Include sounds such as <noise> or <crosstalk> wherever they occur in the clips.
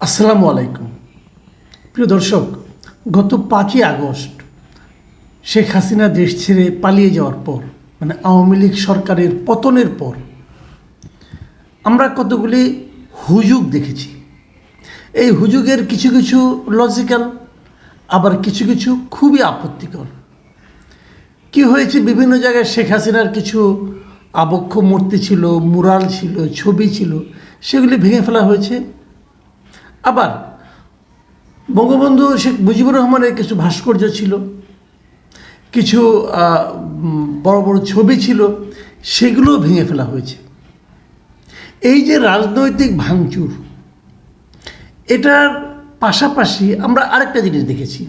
আসসালামু আলাইকুম। প্রিয় দর্শক, গত পাঁচই আগস্ট শেখ হাসিনা দেশ ছেড়ে পালিয়ে যাওয়ার পর মানে আওয়ামী লীগ সরকারের পতনের পর, আমরা কতগুলি হুজুগ দেখেছি। এই হুজুগের কিছু কিছু লজিক্যাল আবার কিছু কিছু খুবই আপত্তিকর। কি হয়েছে? বিভিন্ন জায়গায় শেখ হাসিনার কিছু আবক্ষ মূর্তি ছিল, মুরাল ছিল, ছবি ছিল, সেগুলি ভেঙে ফেলা হয়েছে। আবার বঙ্গবন্ধু শেখ মুজিবুর রহমানের কিছু ভাস্কর্য ছিল, কিছু বড় বড় ছবি ছিল সেগুলোও ভেঙে ফেলা হয়েছে। এই যে রাজনৈতিক ভাঙচুর, এটার পাশাপাশি আমরা আরেকটা জিনিস দেখেছি।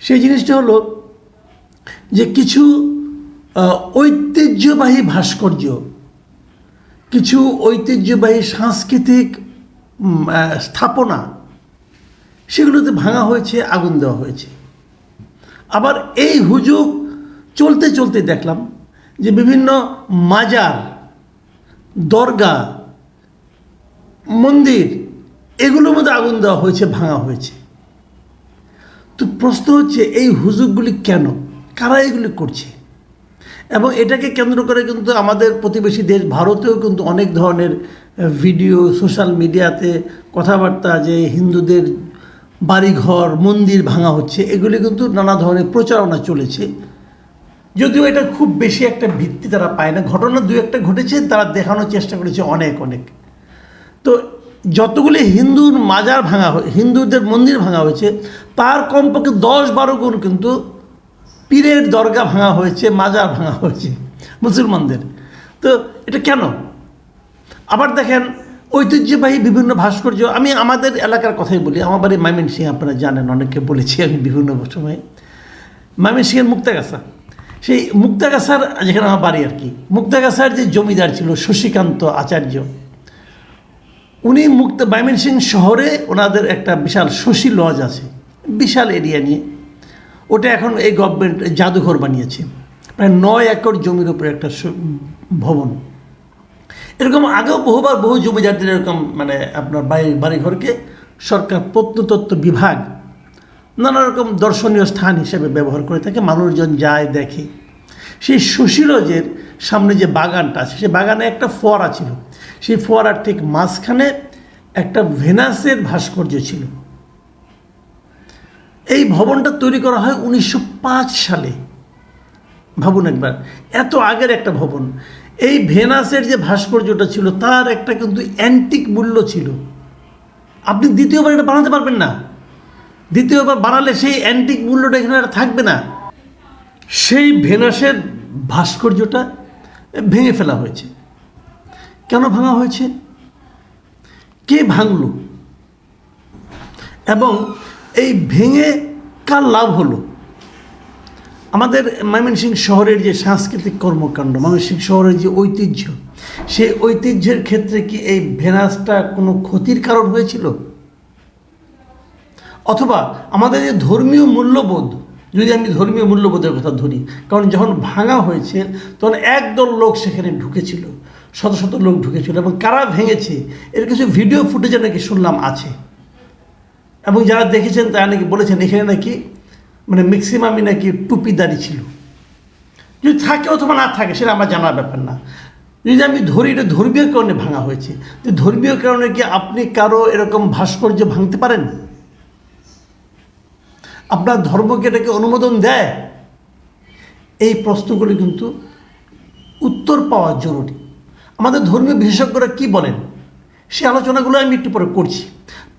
সেই জিনিসটা হলো যে কিছু ঐতিহ্যবাহী ভাস্কর্য, কিছু ঐতিহ্যবাহী সাংস্কৃতিক স্থাপনা, সেগুলোতে ভাঙা হয়েছে, আগুন দেওয়া হয়েছে। আবার এই হুজুগ চলতে চলতে দেখলাম যে বিভিন্ন মাজার দরগা মন্দির, এগুলোর মধ্যে আগুন দেওয়া হয়েছে, ভাঙা হয়েছে। তো প্রশ্ন হচ্ছে, এই হুজুগগুলি কেন? কারা এগুলি করছে? এবং এটাকে কেন্দ্র করে কিন্তু আমাদের প্রতিবেশী দেশ, ভারতেও কিন্তু অনেক ধরনের ভিডিও, সোশ্যাল মিডিয়াতে কথাবার্তা যে হিন্দুদের বাড়িঘর, মন্দির ভাঙা হচ্ছে, এগুলি কিন্তু নানা ধরনের প্রচারণা চলেছে। যদিও এটা খুব বেশি একটা ভিত্তি তারা পায় না, ঘটনা দু একটা ঘটেছে, তারা দেখানোর চেষ্টা করেছে অনেক অনেক। তো যতগুলি হিন্দুর মাজার ভাঙা হিন্দুদের মন্দির ভাঙা হয়েছে, তার কমপক্ষে দশ বারো গুণ কিন্তু পীরের দরগা ভাঙা হয়েছে, মাজার ভাঙা হয়েছে, মুসলমানদের। তো এটা কেন? আবার দেখেন, ঐতিহ্যবাহী বিভিন্ন ভাস্কর্য, আমি আমাদের এলাকার কথাই বলি, আমার বাড়ি মাইমিন সিং আপনারা জানেন, অনেককে বলেছি আমি বিভিন্ন সময়ে। মাইমিন সিংয়ের মুক্তাগাছা, সেই মুক্তাগাছার, যেখানে আমার বাড়ি আর কি, মুক্তাগাছার যে জমিদার ছিল শশীকান্ত আচার্য, উনি মুক্ত মাইমিন সিং শহরে ওনাদের একটা বিশাল শশী লজ আছে, বিশাল এরিয়া নিয়ে। ওটা এখন এই গভর্নমেন্ট জাদুঘর বানিয়েছে। প্রায় নয় একর জমির উপরে একটা ভবন। এরকম আগেও বহুবার বহু জমিদারদের এরকম মানে আপনার বাড়ি, বাড়িঘরকে সরকার প্রত্নতত্ত্ব বিভাগ নানা রকম দর্শনীয় স্থান হিসেবে ব্যবহার করে থাকে, মানুষজন যায়, দেখে। সেই সুশীলজের সামনে যে বাগানটা আছে, সেই বাগানে একটা ফোয়ারা ছিল। সেই ফোয়ারার ঠিক মাঝখানে একটা ভেনাসের ভাস্কর্য ছিল। এই ভবনটা তৈরি করা হয় উনিশশো পাঁচ সালে। ভাবুন একবার, এত আগের একটা ভবন। এই ভেনাসের যে ভাস্কর্যটা ছিল, তার একটা কিন্তু অ্যান্টিক মূল্য ছিল। আপনি দ্বিতীয়বার এটা বানাতে পারবেন না। দ্বিতীয়বার বানালে সেই অ্যান্টিক মূল্যটা এখানে আর থাকবে না। সেই ভেনাসের ভাস্কর্যটা ভেঙে ফেলা হয়েছে। কেন ভাঙা হয়েছে? কে ভাঙল? এবং এই ভেঙে কার লাভ হলো? আমাদের ময়মনসিংহ শহরের যে সাংস্কৃতিক কর্মকাণ্ড, ময়মনসিংহ শহরের যে ঐতিহ্য, সেই ঐতিহ্যের ক্ষেত্রে কি এই ভেনাসটা কোনো ক্ষতির কারণ হয়েছিল? অথবা আমাদের যে ধর্মীয় মূল্যবোধ, যদি আমি ধর্মীয় মূল্যবোধের কথা ধরি, কারণ যখন ভাঙা হয়েছে, তখন একদল লোক সেখানে ঢুকেছিল, শত শত লোক ঢুকেছিল এবং কারা ভেঙেছে, এর কিছু ভিডিও ফুটেজে নাকি শুনলাম আছে। এবং যারা দেখেছেন তারা নাকি বলেছেন, এখানে নাকি মানে ম্যাক্সিমামই নাকি টুপিদারি ছিল। যদি থাকে অথবা না থাকে, সেটা আমার জানার ব্যাপার না। যদি আমি ধরি, এটা ধর্মীয় কারণে ভাঙা হয়েছে। যে ধর্মীয় কারণে কি আপনি কারও এরকম ভাস্কর্য ভাঙতে পারেন? আপনার ধর্মকে এটাকে অনুমোদন দেয়? এই প্রশ্নগুলি কিন্তু উত্তর পাওয়া জরুরি। আমাদের ধর্মীয় বিশেষজ্ঞরা কি বলেন? সে আলোচনাগুলো আমি একটু পরে করছি।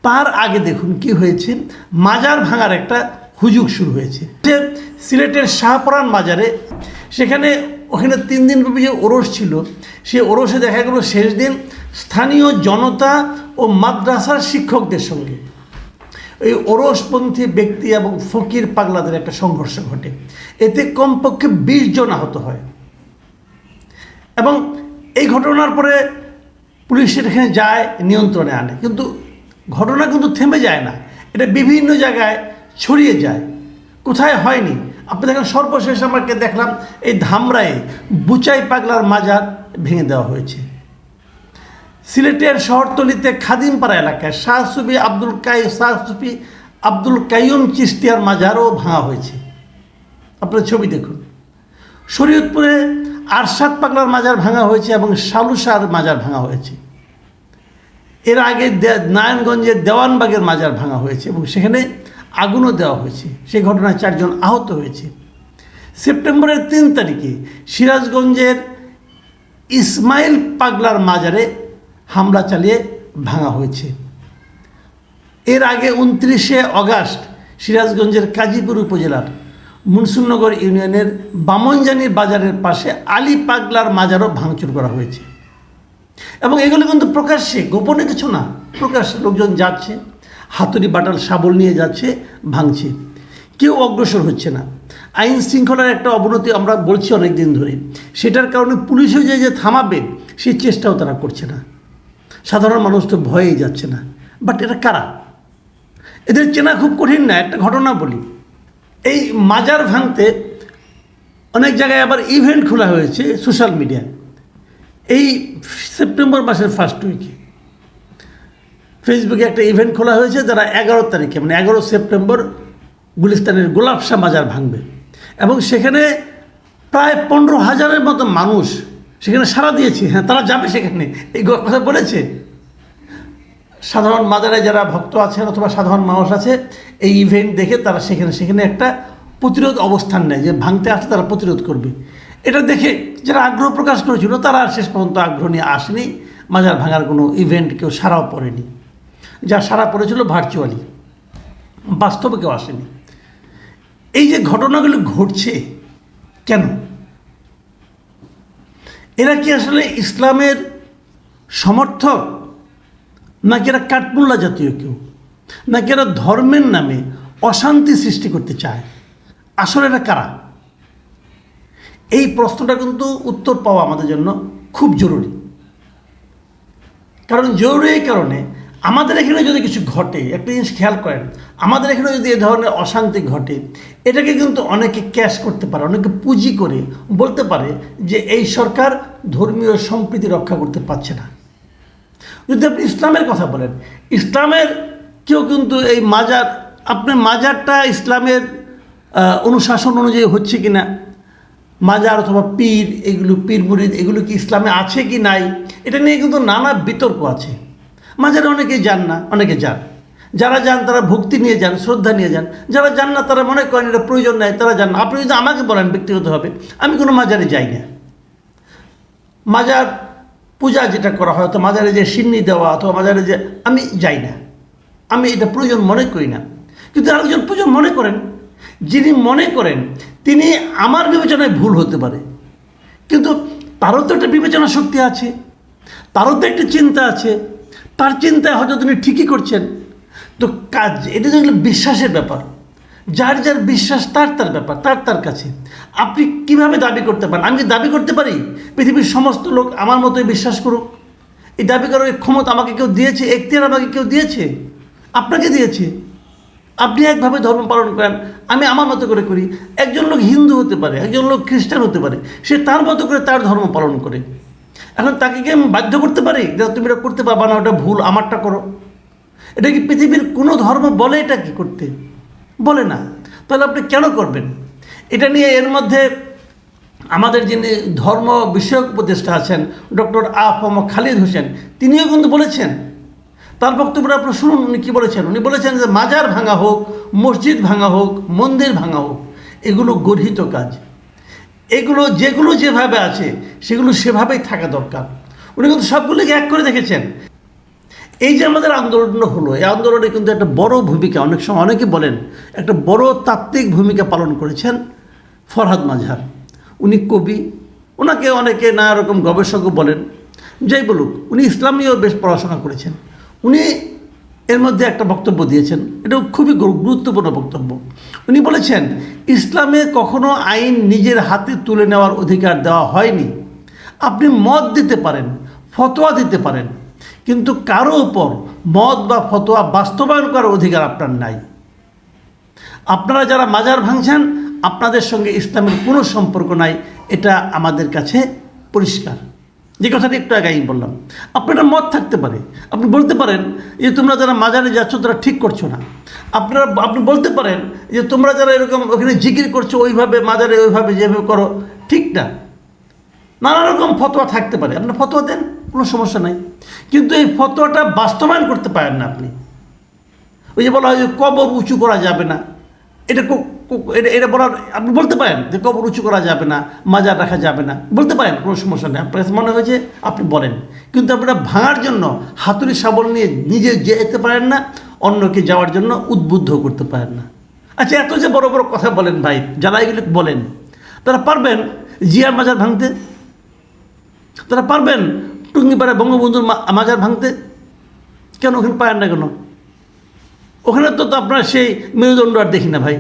তার আগে দেখুন কি হয়েছে। মাজার ভাঙার একটা হুজুগ শুরু হয়েছে। যে সিলেটের শাহপরান বাজারে, সেখানে ওখানে তিন দিন ব্যাপী যে ওরস ছিল সেই ওরসে দেখা গেল শেষ দিন স্থানীয় জনতা ও মাদ্রাসার শিক্ষকদের সঙ্গে। এই ওরসপন্থী ব্যক্তি এবং ফকির পাগলাদের একটা সংঘর্ষ ঘটে। এতে কমপক্ষে বিশ জন আহত হয়। এবং এই ঘটনার পরে পুলিশ এখানে যায়, নিয়ন্ত্রণে আনে। কিন্তু ঘটনা কিন্তু থেমে যায় না। এটা বিভিন্ন জায়গায় ছড়িয়ে যায়। কোথায় হয়নি? আপনি দেখেন, সর্বশেষ আমাকে দেখলাম, এই ধামরায়ে বুচাই পাগলার মাজার ভেঙে দেওয়া হয়েছে। সিলেটের শহরতলিতে খাদিমপাড়া এলাকায় শাহ সুফি আব্দুল কাই শাহ সুফি আব্দুল কাইয়ুম চিস্তিয়ার মাজারও ভাঙা হয়েছে। আপনার ছবি দেখুন। শরীয়তপুরে আরশাদ পাগলার মাজার ভাঙা হয়েছে এবং শালুসার মাজার ভাঙা হয়েছে। এর আগে নারায়ণগঞ্জের দেওয়ানবাগের মাজার ভাঙা হয়েছে এবং সেখানে আগুনও দেওয়া হয়েছে। সেই ঘটনায় চারজন আহত হয়েছে। সেপ্টেম্বরের তিন তারিখে সিরাজগঞ্জের ইসমাইল পাগলার মাজারে হামলা চালিয়ে ভাঙা হয়েছে। এর আগে উনত্রিশে অগাস্ট সিরাজগঞ্জের কাজীপুর উপজেলার মুনসুননগর ইউনিয়নের বামনজানি বাজারের পাশে আলী পাগলার মাজারও ভাঙচুর করা হয়েছে। এবং এগুলো কিন্তু প্রকাশ্যে, গোপনে কিছু না। প্রকাশ্যে লোকজন যাচ্ছে। হাতুড়ি বাটাল শাবল নিয়ে যাচ্ছে, ভাঙছে। কেউ অগ্রসর হচ্ছে না। আইন শৃঙ্খলার একটা অবনতি আমরা বলছি অনেক দিন ধরে। সেটার কারণে পুলিশও যে যে থামাবে সেই চেষ্টাও তারা করছে না। সাধারণ মানুষ তো ভয়েই যাচ্ছে না। বাট এটা কারা? এদের চেনা খুব কঠিন না, একটা ঘটনা বলি। এই মাজার ভাঙতে অনেক জায়গায় আবার ইভেন্ট খোলা হয়েছে সোশ্যাল মিডিয়ায় এই সেপ্টেম্বর মাসের ফার্স্ট উইকে ফেসবুকে একটা ইভেন্ট খোলা হয়েছে যারা এগারো তারিখে মানে এগারো সেপ্টেম্বর গুলিস্তানের গোলাপশা মাজার ভাঙবে। এবং সেখানে প্রায় পনেরো হাজারের মতো মানুষ সেখানে সাড়া দিয়েছে। হ্যাঁ তারা যাবে সেখানে, এই কথা বলেছে। সাধারণ মাজারে যারা ভক্ত আছেন অথবা সাধারণ মানুষ আছে, এই ইভেন্ট দেখে তারা সেখানে সেখানে একটা প্রতিরোধ অবস্থান নেয়, যে ভাঙতে আসলে তারা প্রতিরোধ করবে। এটা দেখে যারা আগ্রহ প্রকাশ করেছিল, তারা শেষ পর্যন্ত আগ্রহ নিয়ে আসেনি। মাজার ভাঙার কোনো ইভেন্ট কেউ সারাও পড়েনি। যা সারা পড়েছিল ভার্চুয়ালি বাস্তবে কেউ আসেনি। এই যে ঘটনাগুলো ঘটছে, কেন? এরা কি আসলে ইসলামের সমর্থক? নাকি এরা কাঠমুল্লা জাতীয় কেউ? নাকি এরা ধর্মের নামে অশান্তি সৃষ্টি করতে চায়? আসলে এরা কারা? এই প্রশ্নটা কিন্তু উত্তর পাওয়া আমাদের জন্য খুব জরুরি। কারণ জরুরি কারণে আমাদের এখানে যদি কিছু ঘটে, একটা জিনিস খেয়াল করেন, আমাদের এখানে যদি এ ধরনের অশান্তি ঘটে, এটাকে কিন্তু অনেকে ক্যাশ করতে পারে, অনেকে পুঁজি করে, বলতে পারে যে এই সরকার ধর্মীয় সম্প্রীতি রক্ষা করতে পারছে না। যদি আপনি ইসলামের কথা বলেন, ইসলামের কেউ কিন্তু এই মাজার আপনার মাজারটা ইসলামের অনুশাসন অনুযায়ী হচ্ছে কি না মাজার অথবা পীর, এগুলো পীর, মুরিদ, এগুলো কি ইসলামে আছে কি নাই, এটা নিয়ে কিন্তু নানা বিতর্ক আছে। মাজারে অনেকেই যান না, অনেকে যান। যারা যান, তারা ভক্তি নিয়ে যান, শ্রদ্ধা নিয়ে যান। যারা যান না, তারা মনে করেন এটা প্রয়োজন নাই, তারা যান না। আপনি যদি আমাকে বলেন ব্যক্তিগতভাবে আমি কোনো মাজারে যাই না। মাজার পূজা যেটা করা হয় তো মাজারে যে সিন্নি দেওয়া অথবা মাজারে যে আমি যাই না। আমি এটা প্রয়োজন মনে করি না। কিন্তু আরেকজন প্রয়োজন মনে করেন, যিনি মনে করেন, তিনি আমার বিবেচনায় ভুল হতে পারে। কিন্তু তারও তো একটা বিবেচনা শক্তি আছে, তারও তো একটা চিন্তা আছে তার চিন্তায় হয়তো তিনি ঠিকই করছেন। তো কাজ, এটা তো বিশ্বাসের ব্যাপার। যার যার বিশ্বাস, তার তার ব্যাপার, তার তার কাছে। আপনি কীভাবে দাবি করতে পারেন? আমি কি দাবি করতে পারি? পৃথিবীর সমস্ত লোক আমার মতোই বিশ্বাস করুক। এই দাবি করার ক্ষমতা আমাকে কেউ দিয়েছে? এখতিয়ার আমাকে কেউ দিয়েছে? আপনাকে দিয়েছে? আপনি একভাবে ধর্ম পালন করেন, আমি আমার মতো করে করি। একজন লোক হিন্দু হতে পারে, একজন লোক খ্রিস্টান হতে পারে। সে তার মতো করে তার ধর্ম পালন করে। এখন তাকে কি আমি বাধ্য করতে পারি? যে তুমি এটা করতে পারবা না, ওটা ভুল, আমারটা করো। এটা কি পৃথিবীর কোনো ধর্ম বলে এটা কি করতে? বলে না। তাহলে আপনি কেন করবেন? এটা নিয়ে এর মধ্যে আমাদের যিনি ধর্ম বিষয়ক উপদেষ্টা আছেন, ডক্টর আফম খালিদ হোসেন, তিনিও কিন্তু বলেছেন। তার বক্তব্যটা আপনি শুনুন, উনি কী বলেছেন? উনি বলেছেন যে মাজার ভাঙা হোক, মসজিদ ভাঙা হোক, মন্দির ভাঙা হোক, এগুলো গর্হিত কাজ। এগুলো যেগুলো যেভাবে আছে, সেগুলো সেভাবেই থাকা দরকার। উনি কিন্তু সবগুলোকে এক করে দেখেছেন। এই যে আমাদের আন্দোলনটা হলো, এই আন্দোলনে কিন্তু একটা বড় ভূমিকা, অনেক সময় অনেকে বলেন, একটা বড় তাত্ত্বিক ভূমিকা পালন করেছেন ফরহাদ মাঝার উনি কবি, ওনাকে অনেকে নানা রকম গবেষকও বলেন। যাই বলুক, উনি ইসলামীয় বেশ পড়াশোনা করেছেন। উনি এর মধ্যে একটা বক্তব্য দিয়েছেন। এটা খুবই গুরুত্বপূর্ণ বক্তব্য। উনি বলেছেন, ইসলামে কখনো আইন নিজের হাতে তুলে নেওয়ার অধিকার দেওয়া হয়নি। আপনি মত দিতে পারেন, ফতোয়া দিতে পারেন, কিন্তু কারও উপর মত বা ফতোয়া বাস্তবায়ন করার অধিকার আপনার নাই। আপনারা যারা মাজার ভাঙছেন, আপনাদের সঙ্গে ইসলামের কোনো সম্পর্ক নাই, এটা আমাদের কাছে পরিষ্কার। যে কথাটি একটু আগে আমি বললাম। আপনার মত থাকতে পারে। আপনি বলতে পারেন যে তোমরা যারা মাজারে যাচ্ছ, তারা ঠিক করছ না। আপনারা, আপনি বলতে পারেন যে তোমরা যারা এরকম ওখানে জিকির করছ, ওইভাবে মাজারে ওইভাবে যেভাবে করো, ঠিক না। নানা রকম ফতোয়া থাকতে পারে। আপনার ফতোয়া দেন, কোনো সমস্যা নাই। কিন্তু এই ফতোয়াটা বাস্তবায়ন করতে পারেন না আপনি। ওই যে বলা হয় যে কবর উঁচু করা যাবে না। এটা এটা এটা বলার আপনি বলতে পারেন যে কবর উঁচু করা যাবে না, মাজার রাখা যাবে না। বলতে পারেন, কোনো সমস্যা নেই। আপনার মনে হয়েছে আপনি বলেন। কিন্তু আপনারা ভাঙার জন্য হাতুড়ি শাবল নিয়ে নিজে যেতে পারেন না, অন্যকে যাওয়ার জন্য উদ্বুদ্ধ করতে পারেন না। আচ্ছা এত যে বড় বড় কথা বলেন ভাই, যারা এগুলো বলেন, তারা পারবেন জিয়ার মাজার ভাঙতে? তারা পারবেন টুঙ্গিপাড়া বঙ্গবন্ধুর মাজার ভাঙতে? কেন ওখানে পারেন না কেন? ওখানে তো তো আপনার সেই মেরুদণ্ড আর দেখি না ভাই।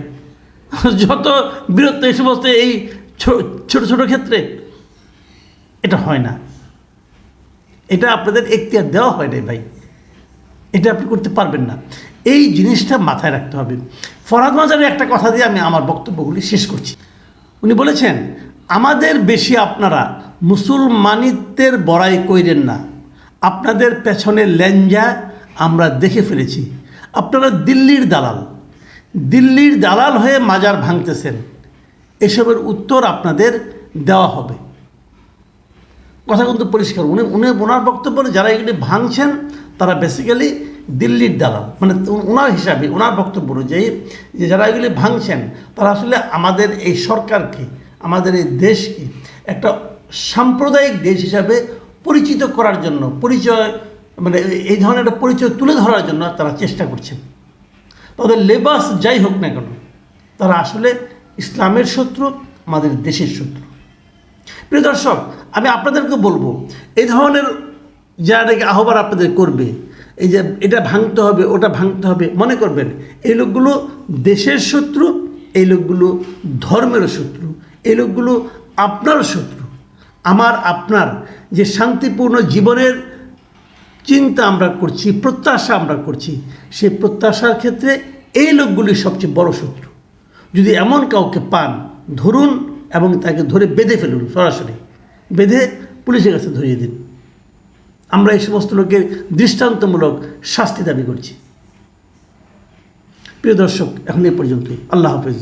<laughs> যত বীরত্ব এই সমস্ত এই ছোট ছোট ক্ষেত্রে, এটা হয় না। এটা আপনাদের এখতিয়ার দেওয়া হয় নাই ভাই। এটা আপনি করতে পারবেন না। এই জিনিসটা মাথায় রাখতে হবে। ফরাদ মাজারের একটা কথা দিয়ে আমি আমার বক্তব্যগুলি শেষ করছি। উনি বলেছেন, আমাদের বেশি আপনারা মুসলমানিত্বের বড়াই কইরেন না। আপনাদের পেছনে লেঞ্জা আমরা দেখে ফেলেছি। আপনারা দিল্লির দালাল। দিল্লির দালাল হয়ে মাজার ভাঙতেছেন। এসবের উত্তর আপনাদের দেওয়া হবে। কথা কিন্তু পরিষ্কার। উনি উনি, ওনার বক্তব্য যারা এগুলি ভাঙছেন, তারা বেসিক্যালি দিল্লির দালাল। মানে ওনার হিসাবে ওনার বক্তব্য অনুযায়ী যে যারা এগুলি ভাঙছেন, তারা আসলে আমাদের এই সরকারকে, আমাদের এই দেশকে একটা সাম্প্রদায়িক দেশ হিসাবে পরিচিত করার জন্য, পরিচয় মানে এই ধরনের একটা পরিচয় তুলে ধরার জন্য তারা চেষ্টা করছেন। তাদের লেবাস যাই হোক না কেন, তারা আসলে ইসলামের শত্রু, আমাদের দেশের শত্রু। প্রিয় দর্শক, আমি আপনাদেরকে বলব, এই ধরনের যারা আহ্বান আপনাদের করবে, এই যে এটা ভাঙতে হবে, ওটা ভাঙতে হবে, মনে করবেন, এই লোকগুলো দেশের শত্রু, এই লোকগুলো ধর্মের শত্রু, এই লোকগুলো আপনার শত্রু। আমার, আপনার যে শান্তিপূর্ণ জীবনের চিন্তা আমরা করছি, প্রত্যাশা আমরা করছি, সেই প্রত্যাশার ক্ষেত্রে এই লোকগুলি সবচেয়ে বড় শত্রু। যদি এমন কাউকে পান, ধরুন এবং তাকে ধরে বেঁধে ফেলুন সরাসরি, বেঁধে পুলিশের কাছে ধরিয়ে দিন। আমরা এই সমস্ত লোকের দৃষ্টান্তমূলক শাস্তি দাবি করছি। প্রিয় দর্শক, এখন এই পর্যন্তই। আল্লাহ হাফেজ।